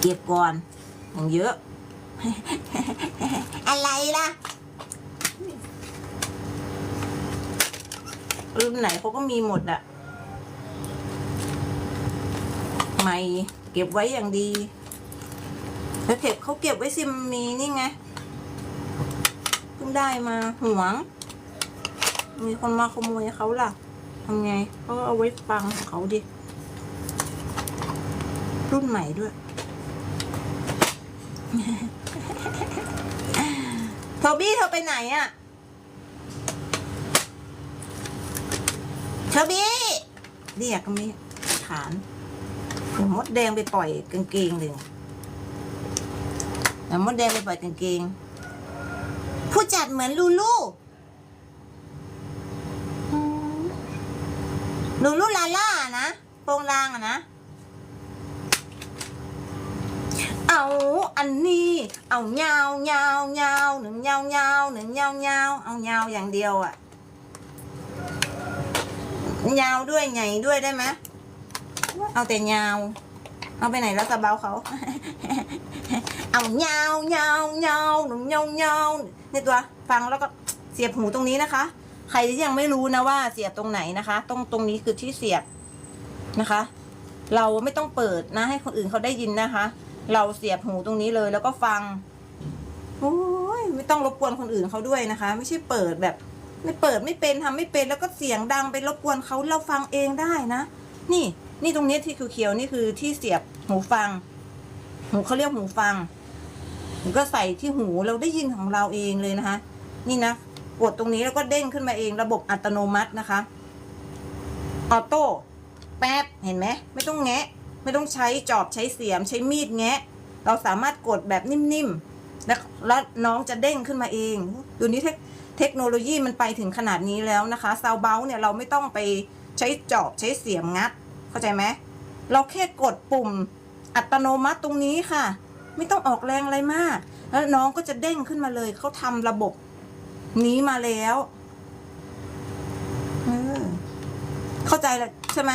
เก็บก่อนของเยอะ อะไรล่ะ รุ่นไหนเขาก็มีหมดอะใหม่เก็บไว้อย่างดี แล้วเก็บเขาเก็บไว้ซิมมีนี่ไงเพิ่งได้มาหวง มีคนมาขโมยเขาล่ะทำไงเขาก็เอาไว้ฟังของเขาดิ รุ่นใหม่ด้วย โทบี้เธอไปไหนอะโทบี้เรียกก็ไม่ฐานเดี๋ยวมดแดงไปปล่อยกางเกงเลยเดี๋ยวมดแดงไปปล่อยกางเกง ผู้จัดเหมือนลูลูลูลูลาล่านะโปรงลางอะนะ เอาอันนี้ เอาเงาเงาเงาหนึ่งเงาเงาหนึ่งเงาเงาเอาเงาอย่างเดียวอะเงาด้วยไงด้วยได้ไหมเอาแต่เงาเอาไปไหนแล้วตะเบาเขา เอาเงาเงาเงาหนึ่งเงาเงานี่ตัวฟังแล้วก็เสียบหูตรงนี้นะคะ ใครที่ยังไม่รู้นะว่าเสียบตรงไหนนะคะ ตรงตรงนี้คือที่เสียบนะคะ เราไม่ต้องเปิดนะ ให้คนอื่นเขาได้ยินนะคะ เราเสียบหูตรงนี้เลยแล้วก็ฟังโอ้ยไม่ต้องรบกวนคนอื่นเขาด้วยนะคะ ไม่ใช่เปิดแบบ ไม่เปิดไม่เป็นทำไม่เป็นแล้วก็เสียงดังไปรบกวนเขาเราฟังเองได้นะ นี่นี่ตรงนี้ที่เขียวๆนี่คือที่เสียบหูฟัง หูเขาเรียกหูฟังผมก็ใส่ที่หูเราได้ยินของเราเองเลยนะคะ นี่นะกดตรงนี้แล้วก็เด้งขึ้นมาเองระบบอัตโนมัตินะคะ ออโต้แป๊บเห็นไหมไม่ต้องแงะ ไม่ต้องใช้จอบใช้เสียม ใช้มีดแงะ เราสามารถกดแบบนิ่มๆแล้วแล้วน้องจะเด้งขึ้นมาเองดูนี้เทคโนโลยีมันไปถึงขนาดนี้แล้วนะคะซาวเบลเนี่ยเราไม่ต้องไปใช้จอบใช้เสียมงัด เข้าใจไหมเราแค่กดปุ่มอัตโนมัติตรงนี้ค่ะ ไม่ต้องออกแรงอะไรมาก แล้วน้องก็จะเด้งขึ้นมาเลยเขาทำระบบนี้มาแล้วเออเข้าใจแล้วใช่ไหม